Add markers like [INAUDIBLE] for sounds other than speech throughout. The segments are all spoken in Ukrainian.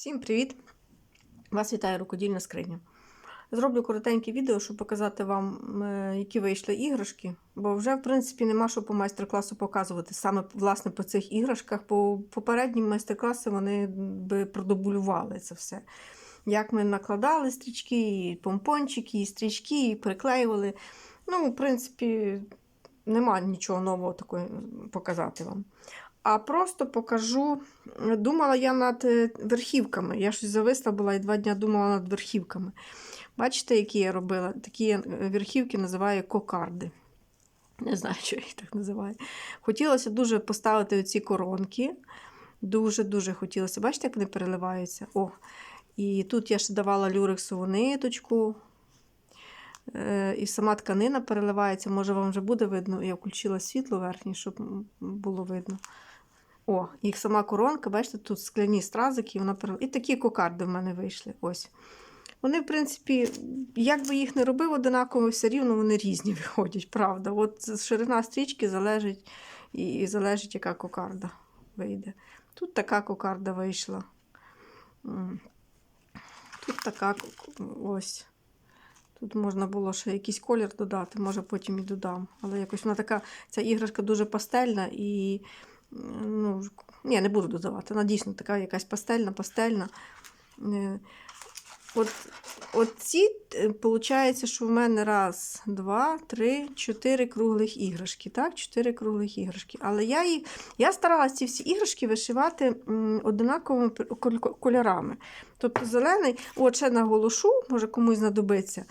Всім привіт! Вас вітає рукодільна скриня. Зроблю коротеньке відео, щоб показати вам, е, які вийшли іграшки, бо вже, в принципі, нема що по майстер-класу показувати. Саме власне по цих іграшках, по попередні майстер-класи вони би продублювали це все. Як ми накладали стрічки, і помпончики, і стрічки, і приклеювали. Ну, в принципі, нема нічого нового такого показати вам. А просто покажу. Думала я над е, верхівками. Я щось зависла була і два дні думала над верхівками. Бачите, які я робила? Такі е, верхівки називаю кокарди. Не знаю, що їх так називаю. Хотілося дуже поставити оці коронки. Дуже-дуже хотілося. Бачите, як вони переливаються? О, І тут я ще давала люрексову ниточку. Е, І сама тканина переливається. Може, вам вже буде видно. Я включила світло верхнє, щоб було видно. О, і сама коронка, бачите, тут скляні стразики, вона. І такі кокарди в мене вийшли. Ось. Вони, в принципі, як би їх не робив одинаково, все рівно вони різні [LAUGHS] виходять, правда. От ширина стрічки залежить і, і залежить, яка кокарда вийде. Тут така кокарда вийшла. Тут така ось. Тут можна було ще якийсь колір додати, може потім і додам. Але якось вона така, ця іграшка дуже пастельна і. Ну, ні, не буду додавати. Вона дійсно така якась пастельна, пастельна. Е, От, от ці, виходить, що в мене раз, два, три, чотири круглих іграшки. Так, чотири круглих іграшки. Але я їх, я старалася ці всі іграшки вишивати одинаковими кольорами. Тобто зелений, от ще наголошу, може комусь знадобиться.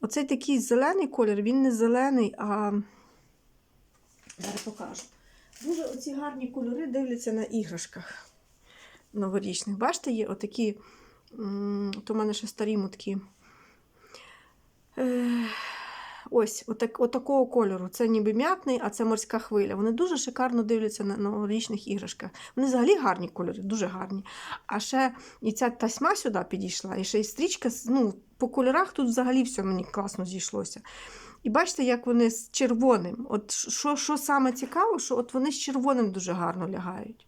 Оцей такий зелений колір, він не зелений, а зараз покажу. Дуже оці гарні кольори дивляться на іграшках новорічних. Бачите, є отакі, то в мене ще старі мутки. Ось, отак, отакого кольору. Це ніби м'ятний, а це морська хвиля. Вони дуже шикарно дивляться на новорічних іграшках. Вони взагалі гарні кольори, дуже гарні. А ще і ця тасьма сюди підійшла, і ще й стрічка. Ну, по кольорах тут взагалі все мені класно зійшлося. І бачите, як вони з червоним. От що, що саме цікаво, що от вони з червоним дуже гарно лягають.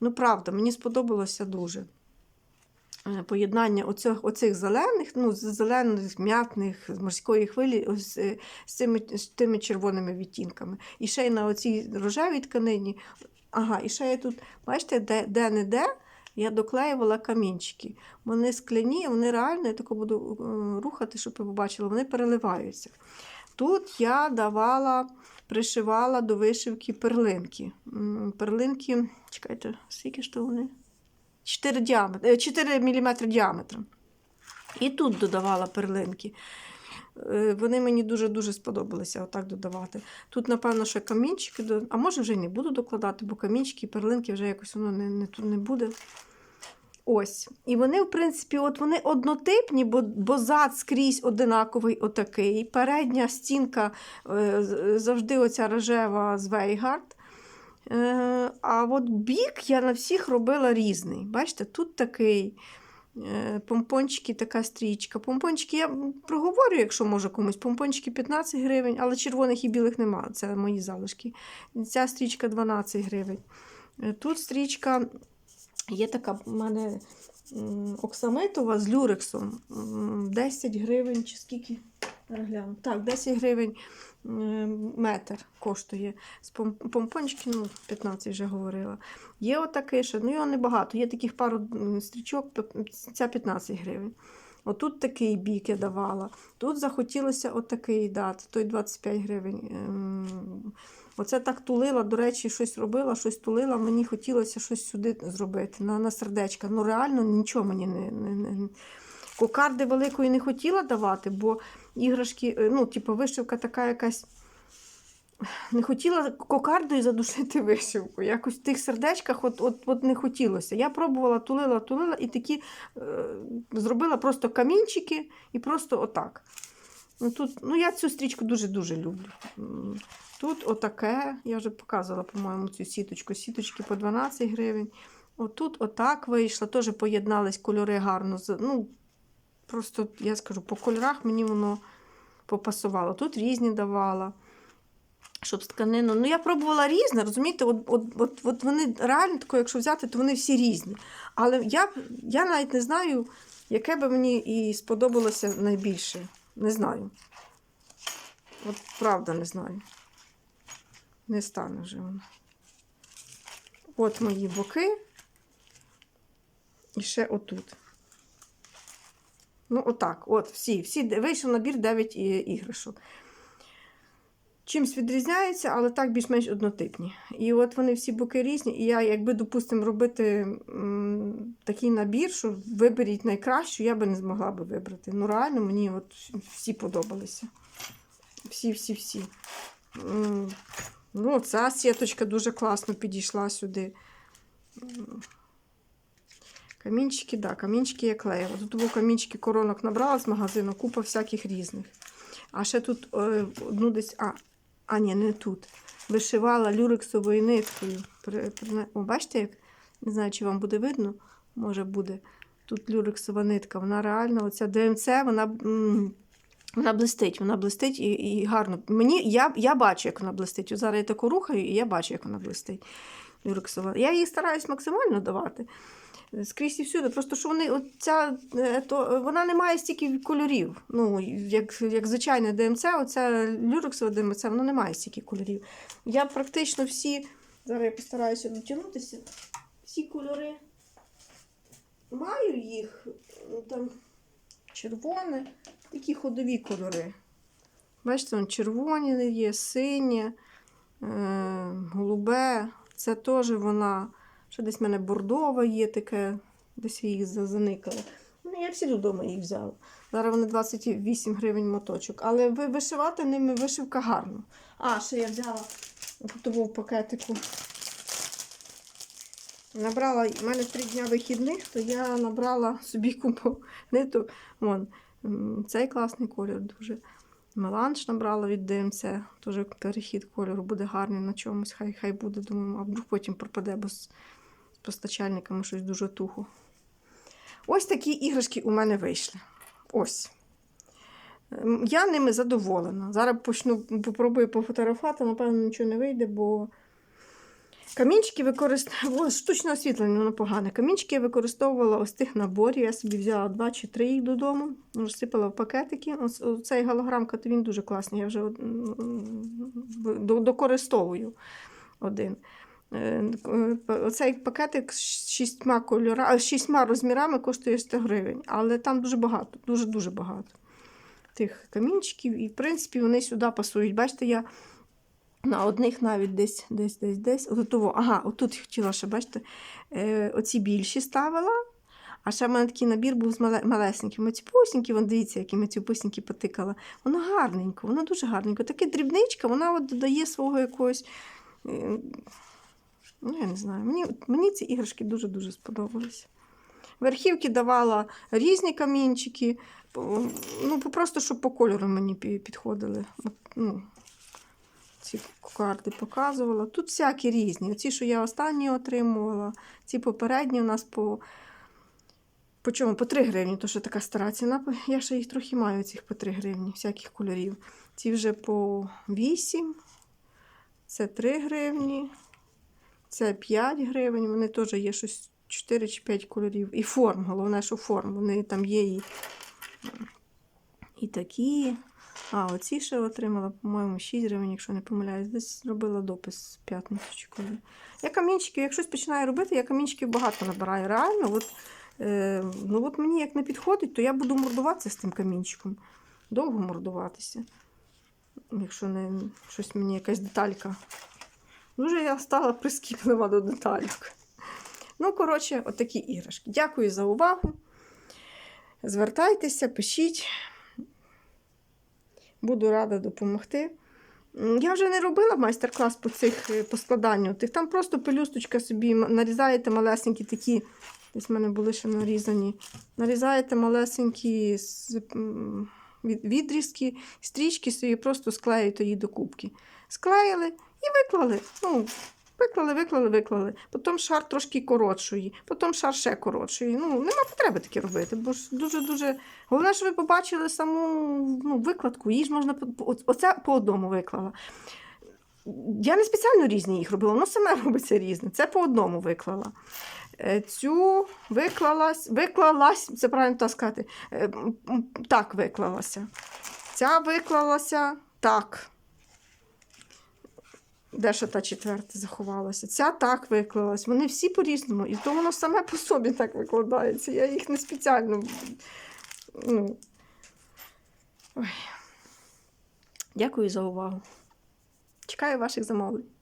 Ну, правда, мені сподобалося дуже. Е, Поєднання оцих, оцих зелених, ну, зелених, м'ятних, з морської хвилі ось, е, з, цими, з тими червоними відтінками. І ще й на оцій рожевій тканині. Ага, і ще я тут, бачите, де, де не де я доклеювала камінчики. Вони скляні, вони реально, я тако буду е, рухати, щоб ви побачили, вони переливаються. Тут я давала, пришивала до вишивки перлинки. Перлинки, чекайте, скільки ж то вони? 4, діаметр, 4 мм діаметром. І тут додавала перлинки. Е, Вони мені дуже-дуже сподобалися отак додавати. Тут, напевно, ще камінчики, а може вже й не буду докладати, бо камінчики і перлинки вже якось воно не, не, тут не буде. Ось. І вони, в принципі, от вони однотипні, бо, бо зад скрізь одинаковий отакий. Передня стінка е, завжди оця рожева з Вейгард. Е, а от бік я на всіх робила різний. Бачите, тут такий. Е, Помпончики, така стрічка. Помпончики я проговорю, якщо може комусь. Помпончики 15 гривень, але червоних і білих немає. Це мої залишки. Ця стрічка 12 гривень. Е, Тут стрічка є така в мене оксамитова з люрексом. 10 гривень чи скільки? Гляну. Так, 10 гривень метр коштує. З помпончики, ну, 15 вже говорила. Є отакий ще, ну його небагато. Є таких пару стрічок, ця 15 гривень. Отут такий бік я давала. Тут захотілося отакий дати, той 25 гривень. Ем, Оце так тулила, до речі, щось робила, щось тулила. Мені хотілося щось сюди зробити на, на сердечка. Ну, реально нічого мені не, не, не. Кокарди великої не хотіла давати, бо іграшки, е, ну, типу, вишивка така якась. Не хотіла кокардою задушити вишивку. Якось в тих сердечках от, от, от не хотілося. Я пробувала, тулила, тулила і такі е, зробила просто камінчики і просто отак. Ну, тут, ну, я цю стрічку дуже-дуже люблю. Тут отаке, я вже показувала, по-моєму, цю сіточку. Сіточки по 12 гривень. Отут отак вийшло, теж поєднались кольори гарно. Ну, просто, я скажу, по кольорах мені воно попасувало. Тут різні давала. щоб з тканину. Ну, я пробувала різне, розумієте, от, от, от, от вони реально тако, якщо взяти, то вони всі різні. Але я, я навіть не знаю, яке би мені і сподобалося найбільше. Не знаю. От правда не знаю. Не стане вже воно. От мої боки. І ще отут. Ну, отак. От, всі. всі вийшов набір 9 іграшок. Чимсь відрізняються, але так більш-менш однотипні. І от вони всі боки різні. І я, якби, допустимо, робити м, такий набір, що виберіть найкращу, я би не змогла би вибрати. Ну, реально, мені от всі подобалися. Всі, всі, всі. М, Ну, ця сіточка дуже класно підійшла сюди. Камінчики, да, камінчики я клеїла. Тут був камінчики коронок набрала з магазину, купа всяких різних. А ще тут е, одну десь. А, а ні, не тут. Вишивала люрексовою ниткою. О, бачите, як? Не знаю, чи вам буде видно. Може буде. Тут люрексова нитка. Вона реально, оця ДМЦ, вона. вона блистить, вона блистить і, і гарно. Мені, я, я бачу, як вона блистить. Зараз я таку рухаю, і я бачу, як вона блистить. Люрексова. Я її стараюсь максимально давати. Скрізь і всюди. Просто що вони, от ця, е, то, вона не має стільки кольорів. Ну, як, як звичайне ДМЦ, оця люрексова ДМЦ, воно не має стільки кольорів. Я практично всі, зараз я постараюся дотягнутися, всі кольори маю їх. ну, Там червоне, такі ходові кольори. Бачите, вон червоні є, синє, е, голубе. Це теж вона. Ще десь в мене бордова є таке, десь я їх за- заникала. Ну, я всі додому їх взяла. Зараз вони 28 гривень моточок. Але вишивати ними вишивка гарно. А, ще я взяла в пакетику. Набрала, у мене три дня вихідних, то я набрала собі купу ниток. Вон, цей класний колір дуже. Меланж набрала від ДМЦ, теж перехід кольору буде гарний на чомусь, хай, хай буде, думаю, а потім пропаде, бо постачальниками щось дуже тухо. Ось такі іграшки у мене вийшли. Ось. Ем, Я ними задоволена. Зараз почну, попробую пофотографувати, напевно, нічого не вийде, бо камінчики використовувала, [LAUGHS] штучне освітлення, воно погане. Камінчики я використовувала ось тих наборів. Я собі взяла два чи три їх додому, розсипала в пакетики. Ось цей голограмка, то він дуже класний. Я вже докористовую один. Е, е, Оцей пакетик з шістьма кольора, з шістьма розмірами коштує 100 гривень, але там дуже багато, дуже-дуже багато тих камінчиків. І, в принципі, вони сюди пасують. Бачите, я на одних навіть десь, десь, десь, десь. От ага, отут хотіла ще, бачите, е, оці більші ставила. А ще в мене такий набір був з мале- малесенькими. Ці пусінькі, вон дивіться, які ми ці пусіньки потикала. Воно гарненько, воно дуже гарненько. Таке дрібничка, вона от додає свого якогось. Ну, я не знаю. Мені, мені ці іграшки дуже-дуже сподобалися. Верхівки давала різні камінчики. Ну, просто щоб по кольору мені підходили. Ну, ці карти показувала. Тут всякі різні. Ці, що я останні отримувала, ці попередні у нас по. По чому? По 3 гривні, то що така стара ціна. Я ще їх трохи маю, цих по 3 гривні, всяких кольорів. Ці вже по 8, це 3 гривні, це 5 гривень. Вони теж є щось 4 чи 5 кольорів. І форм, головне, що форм. Вони там є і, і такі. А, оці ще отримала, по-моєму, 6 гривень, якщо не помиляюсь. Десь робила допис з п'ятниці чи коли. Я камінчиків, як щось починаю робити, я камінчиків багато набираю. Реально, от, е, ну от мені як не підходить, то я буду мордуватися з тим камінчиком. Довго мордуватися. Якщо не щось мені якась деталька. Дуже я стала прискіплива до детальок. Ну, коротше, отакі іграшки. Дякую за увагу. Звертайтеся, пишіть. Буду рада допомогти. Я вже не робила майстер-клас по цих е, по складанню. Тих там просто пелюсточка собі нарізаєте малесенькі такі. Десь в мене були ще нарізані. Нарізаєте малесенькі відрізки, стрічки собі просто склеїте її до кубки. Склеїли і виклали. Ну, виклали, виклали, виклали. Потім шар трошки коротшої, потім шар ще коротшої. Ну, нема потреби таке робити, бо ж дуже-дуже. Головне, що ви побачили саму ну, викладку, її ж можна оце по одному виклала. Я не спеціально різні їх робила, воно саме [LAUGHS] робиться різне. Це по одному виклала. Е, Цю виклалась, виклалась, це правильно так сказати, е, так виклалася. Ця виклалася так. Де ще та четверта заховалася? Ця так виклалась. Вони всі по-різному. І то воно саме по собі так викладається. Я їх не спеціально. Ну. Ой. Дякую за увагу. Чекаю ваших замовлень.